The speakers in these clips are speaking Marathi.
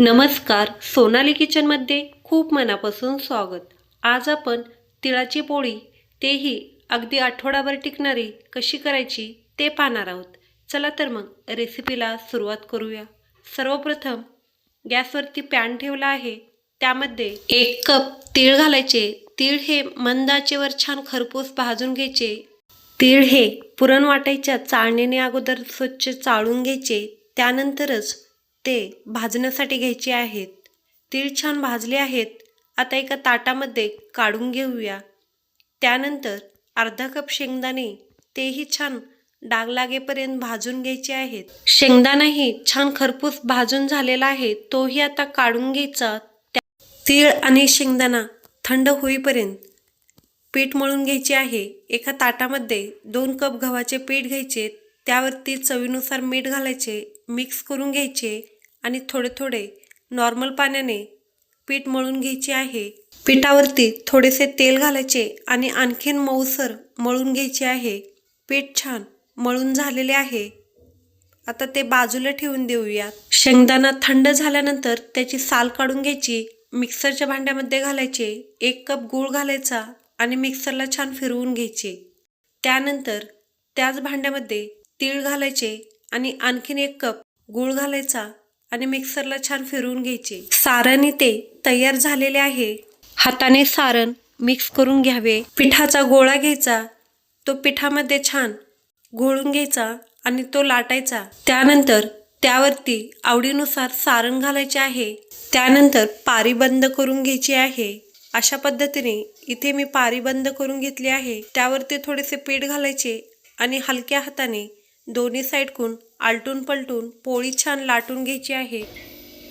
नमस्कार सोनाली किचनमध्ये खूप मनापासून स्वागत. आज आपण तिळाची पोळी तेही अगदी आठवडाभर टिकणारी कशी करायची ते पाहणार आहोत. चला तर मग रेसिपीला सुरुवात करूया. सर्वप्रथम गॅसवरती पॅन ठेवला आहे. त्यामध्ये एक कप तीळ घालायचे. तीळ हे मंदाचेवर छान खरपूस भाजून घ्यायचे. तीळ हे पुरण वाटायच्या चाळणीने अगोदर स्वच्छ चाळून घ्यायचे. त्यानंतरच ते भाजण्यासाठी घ्यायचे आहेत. तीळ छान भाजले आहेत. आता एका ताटामध्ये काढून घेऊया. त्यानंतर अर्धा कप शेंगदाणे तेही छान डाग लागेपर्यंत भाजून घ्यायचे आहेत. शेंगदाणाही छान खरपूस भाजून झालेला आहे तोही आता काढून घ्यायचा. त्या- तीळ आणि शेंगदाणा थंड होईपर्यंत पीठ मळून घ्यायचे आहे. एका ताटामध्ये दोन कप गव्हाचे पीठ घ्यायचे. त्यावरती चवीनुसार मीठ घालायचे. मिक्स करून घ्यायचे. आणि थोडे थोडे नॉर्मल पाण्याने पीठ मळून घ्यायचे आहे. पिठावरती थोडेसे तेल घालायचे आणि आणखीन मऊसर मळून घ्यायचे आहे. पीठ छान मळून झालेले आहे. आता ते बाजूला ठेवून देऊयात. शेंगदाणा थंड झाल्यानंतर त्याची साल काढून घ्यायची. मिक्सरच्या भांड्यामध्ये घालायचे. एक कप गूळ घालायचा आणि मिक्सरला छान फिरवून घ्यायचे. त्यानंतर त्याच भांड्यामध्ये तीळ घालायचे आणि आणखीन एक कप गूळ घालायचा. आणि मिक्सरला छान फिरवून घ्यायचे. सारण ते तयार झालेले आहे. हाताने सारण मिक्स करून घ्यावे. पिठाचा गोळा घ्यायचा. तो पिठामध्ये छान घोळून घ्यायचा आणि तो लाटायचा. त्यानंतर त्यावरती आवडीनुसार सारण घालायचे आहे. त्यानंतर पारी बंद करून घ्यायची आहे. अशा पद्धतीने इथे मी पारी बंद करून घेतली आहे. त्यावरती थोडेसे पीठ घालायचे आणि हलक्या हाताने दोन्ही साईडकून आलटून पलटून पोळी छान लाटून घ्यायची आहे.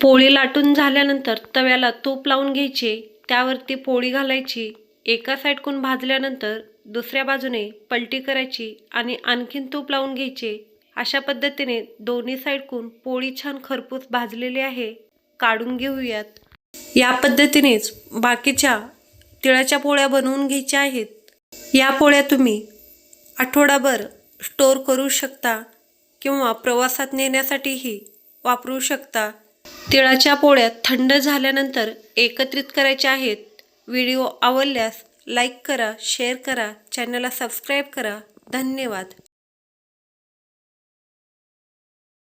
पोळी लाटून झाल्यानंतर तव्याला तूप लावून घ्यायचे. त्यावरती पोळी घालायची. एका साईडकून भाजल्यानंतर दुसऱ्या बाजूने पलटी करायची आणि आणखीन तूप लावून घ्यायचे. अशा पद्धतीने दोन्ही साईडकून पोळी छान खरपूस भाजलेली आहे. काढून घेऊयात. या पद्धतीनेच बाकीच्या तिळाच्या पोळ्या बनवून घ्यायच्या आहेत. या पोळ्या तुम्ही आठवडाभर स्टोर करू शकता. किंवा प्रवासात नेण्यासाठीही वापरू शकता. तिळाच्या पोळ्या थंड झाल्यानंतर एकत्रित करायच्या आहेत. व्हिडिओ आवडल्यास लाईक करा शेअर करा चॅनलला सबस्क्राईब करा. धन्यवाद.